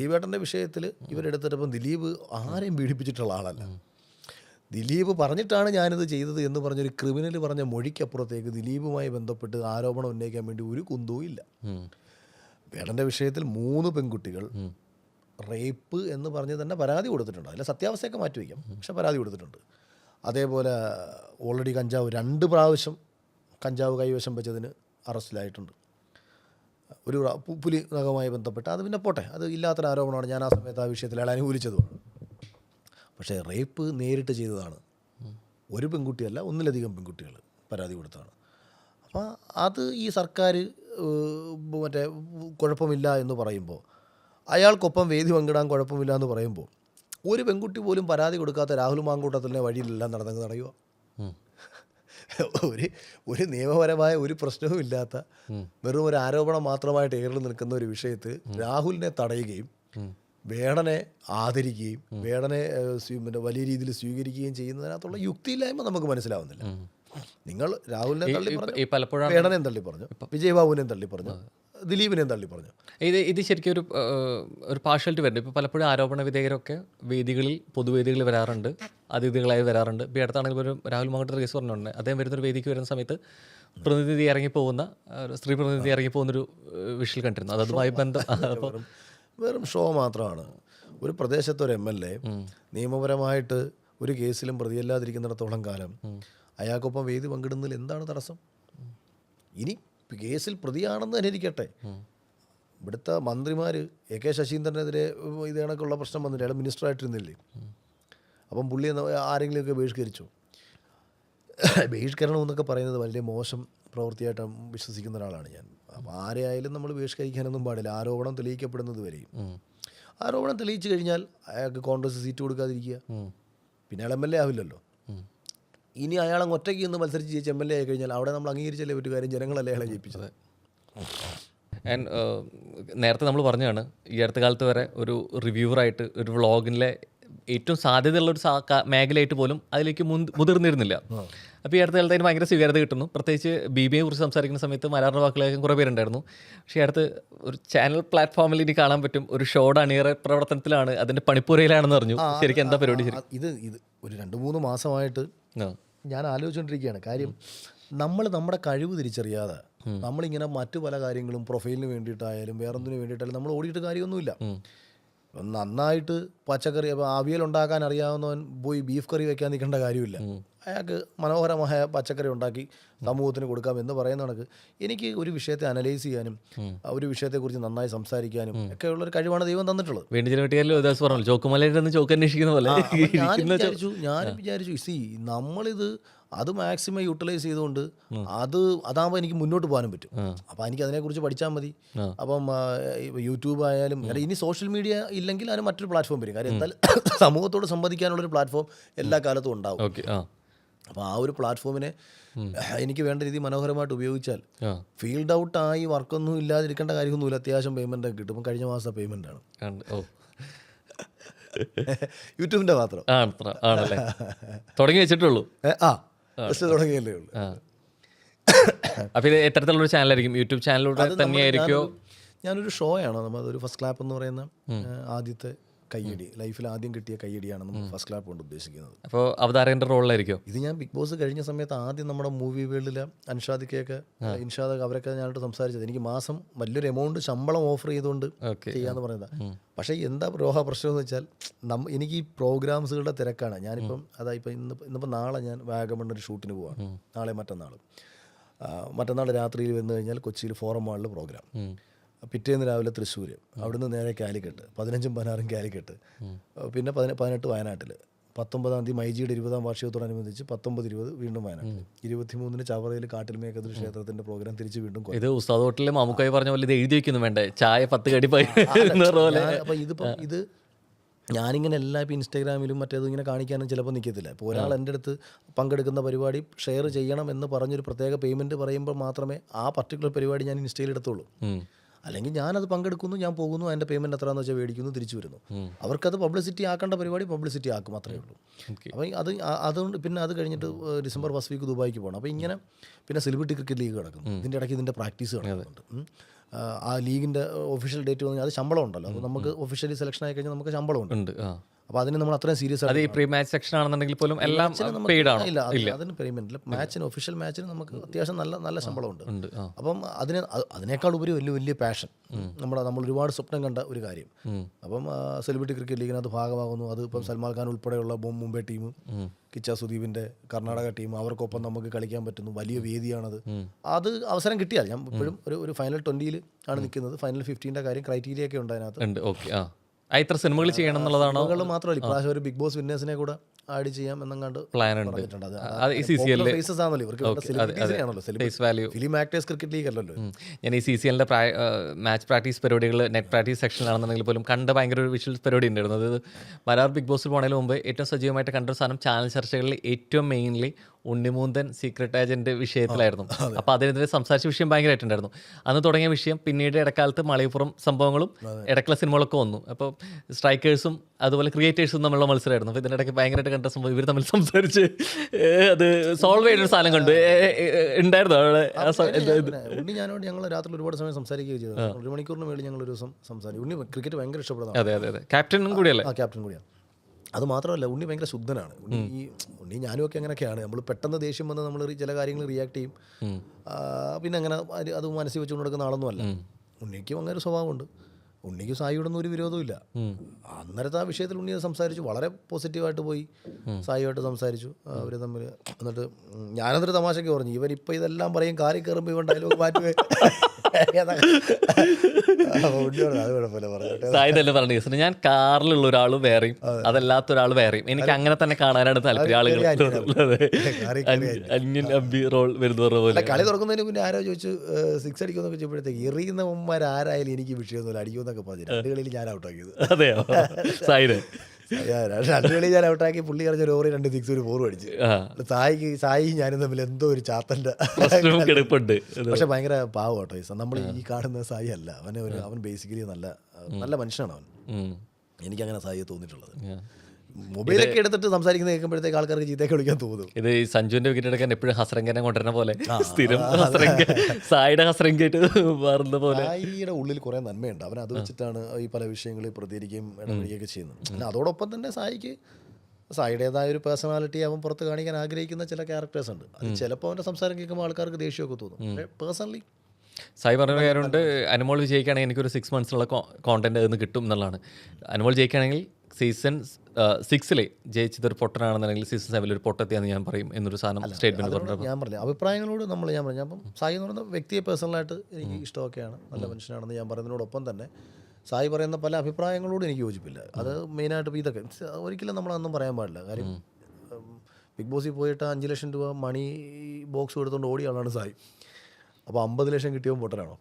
ദിലീപ് ഏട്ടന്റെ വിഷയത്തിൽ ഇവരെടുത്തിട്ടപ്പം ദിലീപ് ആരെയും പീഡിപ്പിച്ചിട്ടുള്ള ആളല്ല. ദിലീപ് പറഞ്ഞിട്ടാണ് ഞാനിത് ചെയ്തത് എന്ന് പറഞ്ഞൊരു ക്രിമിനൽ പറഞ്ഞ മൊഴിക്കപ്പുറത്തേക്ക് ദിലീപുമായി ബന്ധപ്പെട്ട് ആരോപണം ഉന്നയിക്കാൻ വേണ്ടി ഒരു കുന്തവും ഇല്ല. വേടന്റെ വിഷയത്തിൽ മൂന്ന് പെൺകുട്ടികൾ റേപ്പ് എന്ന് പറഞ്ഞ് തന്നെ പരാതി കൊടുത്തിട്ടുണ്ട്. അതിലെ സത്യാവസ്ഥയൊക്കെ മാറ്റി വയ്ക്കാം. പക്ഷെ പരാതി കൊടുത്തിട്ടുണ്ട്. അതേപോലെ ഓൾറെഡി കഞ്ചാവ് രണ്ട് പ്രാവശ്യം കഞ്ചാവ് കൈവശം വെച്ചതിന് അറസ്റ്റിലായിട്ടുണ്ട്. ഒരു പുലി നഖവുമായി ബന്ധപ്പെട്ട്. അത് പിന്നെ പോട്ടെ. അത് ഇല്ലാത്തൊരു ആരോപണമാണ്. ഞാൻ ആ സമയത്ത് ആ വിഷയത്തിൽ അയാൾ അനുകൂലിച്ചതുമാണ് പക്ഷേ റേപ്പ് നേരിട്ട് ചെയ്തതാണ്. ഒരു പെൺകുട്ടിയല്ല ഒന്നിലധികം പെൺകുട്ടികൾ പരാതി കൊടുത്തതാണ്. അപ്പോൾ അത് ഈ സർക്കാർ മറ്റേ കുഴപ്പമില്ല എന്ന് പറയുമ്പോൾ അയാൾക്കൊപ്പം വേദി പങ്കിടാൻ കുഴപ്പമില്ല എന്ന് പറയുമ്പോൾ ഒരു പെൺകുട്ടി പോലും പരാതി കൊടുക്കാത്ത രാഹുൽ മാങ്കൂട്ടത്തിന്റെ വഴിയിലെല്ലാം നടന്നെങ്കിൽ നടയുക ഉം. ഒരു ഒരു നിയമപരമായ ഒരു പ്രശ്നവും ഇല്ലാത്ത വെറും ഒരു ആരോപണം മാത്രമായിട്ട് ഏറിൽ നിൽക്കുന്ന ഒരു വിഷയത്തിൽ രാഹുലിനെ തടയുകയും വേടനെ ആദരിക്കുകയും വേടനെ പിന്നെ വലിയ രീതിയിൽ സ്വീകരിക്കുകയും ചെയ്യുന്നതിനകത്തുള്ള യുക്തിയില്ലായ്മ നമുക്ക് മനസ്സിലാവുന്നില്ല. നിങ്ങൾ രാഹുലിനെ തള്ളി പറഞ്ഞു? വേണനെ തള്ളി പറഞ്ഞു? വിജയബാബുവിനെയും തള്ളി പറഞ്ഞു? ദിലീപിനെയും തള്ളി പറഞ്ഞു. ഇത് ഇത് ശരിക്കും ഒരു ഒരു പാർഷ്യാലിറ്റി വരുന്നുണ്ട്. ഇപ്പോൾ പലപ്പോഴും ആരോപണ വിധേയരൊക്കെ വേദികളിൽ പൊതുവേദികളിൽ വരാറുണ്ട്. അതിഥികളായി വരാറുണ്ട്. ഇപ്പോൾ അടുത്താണെങ്കിൽ ഒരു രാഹുൽ മാങ്കട്ട് കേസ് പറഞ്ഞിട്ടുണ്ട്. അദ്ദേഹം വരുന്നൊരു വേദിക്ക് വരുന്ന സമയത്ത് പ്രതിനിധി ഇറങ്ങിപ്പോകുന്ന സ്ത്രീ പ്രതിനിധി ഇറങ്ങിപ്പോകുന്നൊരു വിഷയിൽ കണ്ടിരുന്നു. അത് അതുമായി ബന്ധം വെറും ഷോ മാത്രമാണ്. ഒരു പ്രദേശത്ത് ഒരു എം എൽ എ നിയമപരമായിട്ട് ഒരു കേസിലും പ്രതിയല്ലാതിരിക്കുന്നിടത്തോളം കാലം അയാൾക്കൊപ്പം വേദി പങ്കിടുന്നതിൽ എന്താണ് തടസ്സം? ഇനി കേസിൽ പ്രതിയാണെന്ന് തന്നെ ഇരിക്കട്ടെ ഇവിടുത്തെ മന്ത്രിമാർ എ കെ ശശീന്ദ്രനെതിരെ ഇത് കണക്കുള്ള പ്രശ്നം വന്നിട്ട് അയാൾ മിനിസ്റ്ററായിട്ടിരുന്നില്ലേ? അപ്പം പുള്ളി ആരെങ്കിലുമൊക്കെ ബഹിഷ്കരിച്ചു? ബഹിഷ്കരണം എന്നൊക്കെ പറയുന്നത് വലിയ മോശം പ്രവൃത്തിയായിട്ട് വിശ്വസിക്കുന്ന ഒരാളാണ് ഞാൻ. അപ്പോൾ ആരെയായാലും നമ്മൾ ബഹിഷ്കരിക്കാനൊന്നും പാടില്ല. ആരോപണം തെളിയിക്കപ്പെടുന്നത് വരെയും. ആരോപണം തെളിയിച്ചു കഴിഞ്ഞാൽ അയാൾക്ക് കോൺഗ്രസ് സീറ്റ് കൊടുക്കാതിരിക്കുക. പിന്നെ അയാൾ എം എൽ എ ആവില്ലല്ലോ. ഇനി അയാളെ ഒറ്റയ്ക്ക് നിന്ന് മത്സരിച്ച് ജയിച്ച് എം എൽ എ ആയി കഴിഞ്ഞാൽ അവിടെ നമ്മൾ അംഗീകരിച്ചല്ലേ ഒരു കാര്യം ജനങ്ങളല്ലേ അയാളെ ജയിപ്പിച്ചത്. ആൻഡ് നേരത്തെ നമ്മൾ പറഞ്ഞതാണ് ഈ അടുത്ത കാലത്ത് വരെ ഒരു റിവ്യൂവറായിട്ട് ഒരു വ്ളോഗിലെ ഏറ്റവും സാധ്യതയുള്ള ഒരു മേഖലയായിട്ട് പോലും അതിലേക്ക് മുതിർന്നിരുന്നില്ല. അപ്പോൾ ഈ അടുത്ത കാലത്ത് അതിന് ഭയങ്കര സ്വീകാര്യത കിട്ടുന്നു. പ്രത്യേകിച്ച് ബി ബി എ കുറിച്ച് സംസാരിക്കുന്ന സമയത്ത് മലയാള വാക്കുകളൊക്കെ കുറേ പേരുണ്ടായിരുന്നു. പക്ഷേ ഈ അടുത്ത് ഒരു ചാനൽ പ്ലാറ്റ്ഫോമിൽ ഇനി കാണാൻ പറ്റും. ഒരു ഷോയുടെ അണിയറ പ്രവർത്തനത്തിലാണ്. അതിന്റെ പണിപ്പുരയിലാണെന്ന് പറഞ്ഞു. ശരിക്കും എന്താ പരിപാടി? ശരി. ഇത് ഇത് ഒരു രണ്ട് മൂന്ന് മാസമായിട്ട് ഞാൻ ആലോചിച്ചുകൊണ്ടിരിക്കുകയാണ് കാര്യം നമ്മൾ നമ്മുടെ കഴിവ് തിരിച്ചറിയാതെ നമ്മളിങ്ങനെ മറ്റു പല കാര്യങ്ങളും പ്രൊഫൈലിന് വേണ്ടിയിട്ടായാലും വേറൊന്നിനു വേണ്ടിയിട്ടായാലും നമ്മൾ ഓടിയിട്ട് കാര്യമൊന്നുമില്ല. നന്നായിട്ട് പച്ചക്കറി അപ്പോൾ അവിയൽ ഉണ്ടാക്കാൻ അറിയാവുന്നവൻ പോയി ബീഫ് കറി വെക്കാൻ നിൽക്കേണ്ട കാര്യമില്ല. അയാൾക്ക് മനോഹരമായ പച്ചക്കറി ഉണ്ടാക്കി സമൂഹത്തിന് കൊടുക്കാം എന്ന് പറയുന്ന കണക്ക്. എനിക്ക് ഒരു വിഷയത്തെ അനലൈസ് ചെയ്യാനും ഒരു വിഷയത്തെക്കുറിച്ച് നന്നായി സംസാരിക്കാനും ഒക്കെ ഉള്ള ഒരു കഴിവാണ് ദൈവം തന്നിട്ടുള്ളത്. ഞാനും വിചാരിച്ചു ഞാനും വിചാരിച്ചു സി നമ്മളിത് അത് മാക്സിമം യൂട്ടിലൈസ് ചെയ്തുകൊണ്ട് അത് അതാകുമ്പോൾ എനിക്ക് മുന്നോട്ട് പോകാനും പറ്റും. അപ്പോൾ എനിക്ക് അതിനെക്കുറിച്ച് പഠിച്ചാൽ മതി. അപ്പം യൂട്യൂബ് ആയാലും അല്ലെങ്കിൽ ഇനി സോഷ്യൽ മീഡിയ ഇല്ലെങ്കിൽ അതിന് മറ്റൊരു പ്ലാറ്റ്ഫോം വരും. കാര്യം എന്തായാലും സമൂഹത്തോട് സംവദിക്കാനുള്ളൊരു പ്ലാറ്റ്ഫോം എല്ലാ കാലത്തും ഉണ്ടാവും. അപ്പോൾ ആ ഒരു പ്ലാറ്റ്ഫോമിനെ എനിക്ക് വേണ്ട രീതിയിൽ മനോഹരമായിട്ട് ഉപയോഗിച്ചാൽ ഫീൽഡ് ഔട്ട് ആയി വർക്കൊന്നും ഇല്ലാതിരിക്കേണ്ട കാര്യമൊന്നുമില്ല. അത്യാവശ്യം പേയ്മെന്റ് ഒക്കെ കിട്ടും. കഴിഞ്ഞ മാസത്തെ പേയ്മെന്റ് ആണ്. യൂട്യൂബിന്റെ മാത്രം. ആണല്ലേ? തുടങ്ങി വെച്ചിട്ടുള്ളൂ. ആ ജസ്റ്റ് തുടങ്ങിയല്ലേ ഉള്ളൂ. അപ്പോൾ അപ്പൊ ഇത് എത്തരത്തിലുള്ള ചാനലായിരിക്കും. യൂട്യൂബ് ചാനലിലൂടെ തന്നെയായിരിക്കും? ഞാനൊരു- ഷോയാണ് ഷോ ആണ്? നമ്മൾ ഒരു ഫസ്റ്റ് ക്ലാപ്പ് എന്ന് പറയുന്ന ആദ്യത്തെ കയ്യടി. ലൈഫിൽ ആദ്യം കിട്ടിയ കയ്യടിയാണ് നമ്മൾ ഫസ്റ്റ് ക്ലാപ്പ് കൊണ്ട് ഉദ്ദേശിക്കുന്നത്. അപ്പോൾ അവതാരകന്റെ റോളിലായിരിക്കും? ഇത് ഞാൻ ബിഗ് ബോസ് കഴിഞ്ഞ സമയത്ത് ആദ്യം നമ്മുടെ മൂവി വേൾഡിലെ അൻഷാദിക്കൊക്കെ ഇൻഷാദ് അവരൊക്കെ ഞാനിട്ട് സംസാരിച്ചത്. എനിക്ക് മാസം വലിയൊരു എമൗണ്ട് ശമ്പളം ഓഫർ ചെയ്തുകൊണ്ട് ചെയ്യാന്ന് പറയുന്നത് പക്ഷേ എന്താ രോഹ പ്രശ്നം എന്ന് വെച്ചാൽ നമ്മ എനിക്ക് ഈ പ്രോഗ്രാംസുകളുടെ തിരക്കാണ്. ഞാനിപ്പം അതാ ഇപ്പം ഇന്ന് ഇന്നിപ്പോൾ നാളെ ഞാൻ വാഗമണ് ഒരു ഷൂട്ടിന് പോവാണ്. നാളെ മറ്റന്നാൾ മറ്റന്നാൾ രാത്രിയിൽ വന്നു കഴിഞ്ഞാൽ കൊച്ചിയിൽ ഫോറം മാളിൽ പ്രോഗ്രാം. പിറ്റേന്ന് രാവിലെ തൃശ്ശൂർ അവിടുന്ന് നേരെ കാലിക്കട്ട്. പതിനഞ്ചും പതിനാറും കാലിക്കട്ട്. പിന്നെ പതിനെ പതിനെട്ട് വയനാട്ടിൽ പത്തൊമ്പതാം തീയതി മൈജിയുടെ ഇരുപതാം വാർഷികത്തോടനുബന്ധിച്ച് പത്തൊമ്പത് ഇരുപത് വീണ്ടും വയനാട്ടിൽ ഇരുപത്തിമൂന്നിന് ചവറയിൽ കാട്ടിൽമേക്കതിൽ ക്ഷേത്രത്തിന്റെ പ്രോഗ്രാം തിരിച്ച് വീണ്ടും. ഇത് ഉസ്താദ് ഹോട്ടലിൽ മാമുക്കായി പറഞ്ഞ പോലെ ഇത് എഴുതി വെക്കുന്നു. വേണ്ടേ? ചായ പത്ത് കടി അപ്പൊ ഇതിപ്പോ ഇത് ഞാനിങ്ങനെ എല്ലാ ഇപ്പം ഇൻസ്റ്റാഗ്രാമിലും മറ്റേതും ഇങ്ങനെ കാണിക്കാനും ചിലപ്പോൾ നിൽക്കത്തില്ല ഇപ്പോൾ ഒരാൾ എന്റെ അടുത്ത് പങ്കെടുക്കുന്ന പരിപാടി ഷെയർ ചെയ്യണം എന്ന് പറഞ്ഞൊരു പ്രത്യേക പേയ്മെന്റ് പറയുമ്പോൾ മാത്രമേ ആ പർട്ടിക്കുലർ പരിപാടി ഞാൻ ഇൻസ്റ്റയിൽ എടുത്തുള്ളൂ. അല്ലെങ്കിൽ ഞാനത് പങ്കെടുക്കുന്നു ഞാൻ പോകുന്നു അതിന്റെ പേയ്മെന്റ് എത്രയാണെന്ന് വെച്ചാൽ മേടിക്കുന്നു തിരിച്ചു വരുന്നു. അവർക്കത് പബ്ലിസിറ്റി ആക്കേണ്ട പരിപാടി പബ്ലിസിറ്റി ആക്കും അത്രയേ ഉള്ളൂ. അപ്പം അത് അതുകൊണ്ട് പിന്നെ അത് കഴിഞ്ഞിട്ട് ഡിസംബർ ഫസ്റ്റ് വീക്ക് ദുബായിക്ക് പോകണം അപ്പോൾ ഇങ്ങനെ പിന്നെ സെലിബ്രിറ്റി ക്രിക്കറ്റ് ലീഗ് കിടക്കും ഇതിന്റെ ഇടയ്ക്ക് ഇതിന്റെ പ്രാക്ടീസ് കിടക്കുന്നുണ്ട്. ആ, ലീഗിന്റെ ഒഫീഷ്യൽ ഡേറ്റ് വന്നു അത് ശമ്പളം ഉണ്ടല്ലോ. അപ്പോൾ നമുക്ക് ഒഫീഷ്യലി സെലക്ഷൻ ആയി കഴിഞ്ഞാൽ നമുക്ക് ശമ്പളം ഉണ്ട്. അപ്പോൾ അതിന് നമ്മൾ അത്രയും സീരിയസ് അത് പ്രീ മാച്ച് സെക്ഷൻ ആണെന്നുണ്ടെങ്കിൽ പോലും എല്ലാം പെയ്ഡ് ആണ്? ഇല്ല അത് അതിന് പേയ്മെന്റ് ഇല്ല. മാച്ചിന് ഒഫീഷ്യൽ മാച്ചിന് നമുക്ക് അത്യാവശ്യം നല്ല നല്ല ശമ്പളമുണ്ട് അപ്പം അതിന് അതിനേക്കാൾ ഉപരി വലിയ വലിയ പാഷൻ നമ്മുടെ നമ്മൾ ഒരുപാട് സ്വപ്നം കണ്ട ഒരു കാര്യം. അപ്പം സെലിബ്രിറ്റി ക്രിക്കറ്റ് ലീഗിനകത്ത് ഭാഗമാകുന്നു. അത് ഇപ്പം സൽമാൻ ഖാൻ ഉൾപ്പെടെയുള്ള മുംബൈ ടീം കിച്ച സുദീപിന്റെ കർണാടക ടീം അവർക്കൊപ്പം നമുക്ക് കളിക്കാൻ പറ്റുന്നു. വലിയ വേദിയാണത്. അത് അവസരം കിട്ടിയാൽ ഞാൻ ഇപ്പോഴും ഒരു ഒരു ഫൈനൽ ട്വന്റിയിൽ ആണ് നിൽക്കുന്നത്. ഫൈനൽ ഫിഫ്റ്റീന്റെ കാര്യം ക്രൈറ്റീരിയ ഒക്കെ ഉണ്ട് അതിനകത്ത്. ഇത്ര സിനിമകൾ ചെയ്യണം എന്നുള്ളതാണോ സിനിമകൾ മാത്രമല്ല ഇപ്രാവശ്യം ഒരു ബിഗ് ബോസ് വിന്നേഴ്സിനെ കൂടെ ആഡ് ചെയ്യാം എന്നെങ്ങാണ്ട് പ്ലാൻ ഉണ്ട്. ഫേസസ് ആണല്ലോ. ഇവർക്ക് ഫിലിം ആക്ടേഴ്സ് ക്രിക്കറ്റ് ലീഗ് അല്ലല്ലോ ഞാൻ ഈ സി സി എല്ലിന്റെ മാച്ച് പ്രാക്ടീസ് പരിപാടികൾ നെറ്റ് പ്രാക്ടീസ് സെക്ഷനിലാണെന്നുണ്ടെങ്കിൽ പോലും കണ്ട ഭയങ്കര ഒരു വിഷ്വൽ പരിപാടി ഉണ്ടായിരുന്നു. അത് മലയാളം ബിഗ് ബോസിൽ പോണതിന് മുമ്പ് ഏറ്റവും സജീവമായിട്ട് കണ്ട ഒരു സാധനം ചാനൽ ചർച്ചകളിൽ ഏറ്റവും മെയിൻലി ഉണ്ണിമൂന്തൻ സീക്രട്ട് ഏജന്റ് വിഷയത്തിലായിരുന്നു. അപ്പോൾ അതിനെതിരെ സംസാരിച്ച വിഷയം ഭയങ്കരമായിട്ടുണ്ടായിരുന്നു അന്ന് തുടങ്ങിയ വിഷയം പിന്നീട് ഇടക്കാലത്ത് മലയപ്പുറം സംഭവങ്ങളും ഇടക്കുള്ള സിനിമകളൊക്കെ വന്നു. അപ്പോൾ സ്ട്രൈക്കേഴ്സും അതുപോലെ ക്രിയേറ്റേഴ്സും തമ്മിലുള്ള മത്സരമായിരുന്നു അപ്പോൾ ഇതിനിടയ്ക്ക് ഭയങ്കരമായിട്ട് കണ്ട സംഭവം ഇവർ തമ്മിൽ സംസാരിച്ച് അത് സോൾവ് ചെയ്തൊരു സാധനം കണ്ടു. ഉണ്ടായിരുന്നു അവിടെ. ഉണ്ണി ഞാനോട് ഞങ്ങൾ രാത്രി ഒരുപാട് സമയം സംസാരിക്കുകയും ചെയ്തു. ഒരു മണിക്കൂറിന് മേളിൽ ഞങ്ങൾ ഒരു ദിവസം സംസാരിക്കും. ഉണ്ണി ക്രിക്കറ്റ് ഭയങ്കര ഇഷ്ടപ്പെടുന്നതാണ്. അതെ അതെ അതെ. ക്യാപ്റ്റനും കൂടിയല്ലേ? ക്യാപ്റ്റൻ കൂടിയാണ്. അത് മാത്രമല്ല ഉണ്ണി ഭയങ്കര ശുദ്ധനാണ്. ഉണ്ണി ഈ ഉണ്ണി ഞാനും ഒക്കെ അങ്ങനെയൊക്കെയാണ്. നമ്മൾ പെട്ടെന്ന് ദേഷ്യം വന്ന് നമ്മൾ ചില കാര്യങ്ങൾ റിയാക്ട് ചെയ്യും. പിന്നെ അങ്ങനെ അത് അത് മനസ്സിൽ വെച്ചുകൊണ്ട് നടക്കുന്ന ആളൊന്നുമല്ല ഉണ്ണിക്കും അങ്ങനെ ഒരു സ്വഭാവമുണ്ട്. ഉണ്ണിക്ക് സായിയോടൊന്നും ഒരു വിരോധമില്ല അന്നേരത്തെ ആ വിഷയത്തിൽ ഉണ്ണി അത് സംസാരിച്ചു. വളരെ പോസിറ്റീവായിട്ട് പോയി സായിയുമായിട്ട് സംസാരിച്ചു. അവർ തമ്മിൽ എന്നിട്ട് ഞാനതൊരു തമാശയ്ക്ക് പറഞ്ഞു ഇവൻ ഇപ്പം ഇതെല്ലാം പറയും കാറി കയറുമ്പോൾ ഇവൻ ഡയലോഗ് മാറ്റുവേ. പറഞ്ഞു ഞാൻ കാറിലുള്ള ഒരാൾ വേറെയും അതല്ലാത്ത ഒരാൾ വേറെയും. എനിക്ക് അങ്ങനെ തന്നെ കാണാനാണ് താല്പര്യം. ആളുകൾ അന്യൻ അബി റോൾ വരുന്ന പോലെ. കളി തുറക്കുന്നതിന് പിന്നെ ആരോ ചോദിച്ചു സിക്സ് അടിക്കുന്ന ചോദിച്ചപ്പോഴത്തേക്ക് എറിയുന്ന മുമ്മാർ ആരായാലും എനിക്ക് വിഷയമൊന്നുമില്ല അടിക്കുമെന്നൊക്കെ പറഞ്ഞു. രണ്ട് കളിയിൽ ഞാൻ ഔട്ടാക്കിയത് അതെയോ? സായിന്. രണ്ട് കളി ഞാൻ ഔട്ടാക്കി പുള്ളി കളിച്ച ഒരു ഓറി രണ്ട് സിക്സ് ഒരു ഫോറും അടിച്ച്. സായിക്ക് സായി ഞാനും തമ്മിൽ എന്തോ ഒരു ചാത്തന്റെ കിടപ്പുണ്ട്. പക്ഷെ ഭയങ്കര പാവം കേട്ടോ നമ്മൾ ഈ കാണുന്ന സായി അല്ല. അവന് ഒരു അവൻ ബേസിക്കലി നല്ല നല്ല മനുഷ്യനാണ് അവൻ. എനിക്ക് എനിക്കങ്ങനെ സായിയെ തോന്നിയിട്ടുള്ളത്. മൊബൈലൊക്കെ എടുത്തിട്ട് സംസാരിക്കുന്നത് കേൾക്കുമ്പോഴത്തേക്ക് ആൾക്കാർക്ക് ചീത്തയൊക്കെ വിളിക്കാൻ തോന്നും. ഇത് ഈ സഞ്ജുവിന്റെ വിക്കറ്റ് എടുക്കാൻ എപ്പോഴും ഹസ്രംഗനെ കൊണ്ടുവരുന്ന പോലെ. സ്ഥിരം ഹസ്രംഗ സായിയുടെ ഹസ്രംഗായിട്ട് മാറുന്ന പോലെ. സായിയുടെ ഉള്ളിൽ കുറേ നന്മയുണ്ട്. അവൻ അത് വെച്ചിട്ടാണ് ഈ പല വിഷയങ്ങളിൽ പ്രതികരിക്കുകയും ഇടപെടുകയൊക്കെ ചെയ്യുന്നത്. പിന്നെ അതോടൊപ്പം തന്നെ സായിക്ക് സായിയുടേതായ ഒരു പേഴ്സണാലിറ്റി അവൻ പുറത്ത് കാണിക്കാൻ ആഗ്രഹിക്കുന്ന ചില ക്യാരക്ടേഴ്സ് ഉണ്ട്. അത് ചിലപ്പോൾ അവന്റെ സംസാരം കേൾക്കുമ്പോൾ ആൾക്കാർക്ക് ദേഷ്യമൊക്കെ തോന്നും. പക്ഷേ പേഴ്സണലി സായി പറഞ്ഞ കാര്യമുണ്ട്. അനുമോൾ വിജയിക്കുകയാണെങ്കിൽ എനിക്കൊരു സിക്സ് മന്ത്സിലുള്ള കോണ്ടന്റ് അതിൽ നിന്ന് കിട്ടും എന്നുള്ളതാണ്. അനുമോൾ ജയിക്കുകയാണെങ്കിൽ സീസൺ സിക്സിലെ ജയിച്ചതൊരു പൊട്ടനാണെന്നുണ്ടെങ്കിൽ സീസൺ സെവനിൽ ഒരു പൊട്ടത്തിയാന്ന് ഞാൻ പറയും എന്നൊരു സാധനം സ്റ്റേറ്റ്മെന്റ് പറഞ്ഞു ഞാൻ പറഞ്ഞു അഭിപ്രായങ്ങളോട് നമ്മൾ ഞാൻ പറഞ്ഞു. അപ്പം സായി എന്ന് പറയുന്ന വ്യക്തിയെ പേഴ്സണലായിട്ട് എനിക്ക് ഇഷ്ടമൊക്കെയാണ്. നല്ല മനുഷ്യനാണെന്ന് ഞാൻ പറയുന്നതിനോടൊപ്പം തന്നെ സായി പറയുന്ന പല അഭിപ്രായങ്ങളോട് എനിക്ക് യോജിപ്പില്ല. അത് മെയിനായിട്ട് ഇതൊക്കെ. ഒരിക്കലും നമ്മളതൊന്നും പറയാൻ പാടില്ല. കാര്യം ബിഗ് ബോസിൽ പോയിട്ട് അഞ്ച് ലക്ഷം രൂപ മണി ബോക്സ് എടുത്തുകൊണ്ട് ഓടിയ ആളാണ് സായി. അപ്പോൾ അമ്പത് ലക്ഷം കിട്ടിയവൻ പൊട്ടനാണോ?